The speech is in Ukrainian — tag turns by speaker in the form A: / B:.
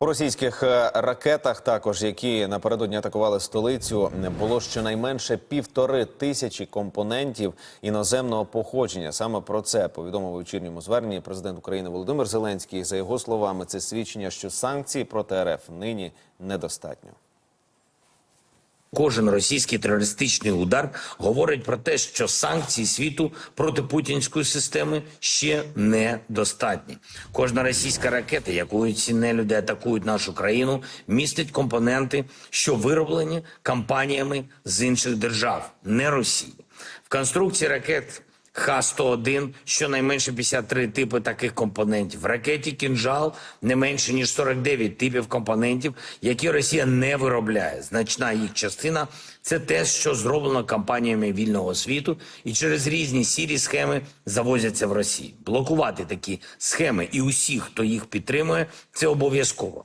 A: У російських е, ракетах, також які напередодні атакували столицю, було щонайменше півтори тисячі компонентів іноземного походження. Саме про це повідомив у вечірньому зверненні президент України Володимир Зеленський. За його словами, це свідчення, що санкцій проти РФ нині недостатньо.
B: Кожен російський терористичний удар говорить про те, що санкції світу проти путінської системи ще недостатні. Кожна російська ракета, якою ці нелюди атакують нашу країну, містить компоненти, що вироблені компаніями з інших держав, не Росії. В конструкції ракет Х-101 щонайменше 53 типи таких компонентів. В ракеті «Кінжал» не менше, ніж 49 типів компонентів, які Росія не виробляє. Значна їх частина – це те, що зроблено компаніями вільного світу і через різні сірі схеми завозяться в Росію. Блокувати такі схеми і усіх, хто їх підтримує – це обов'язково.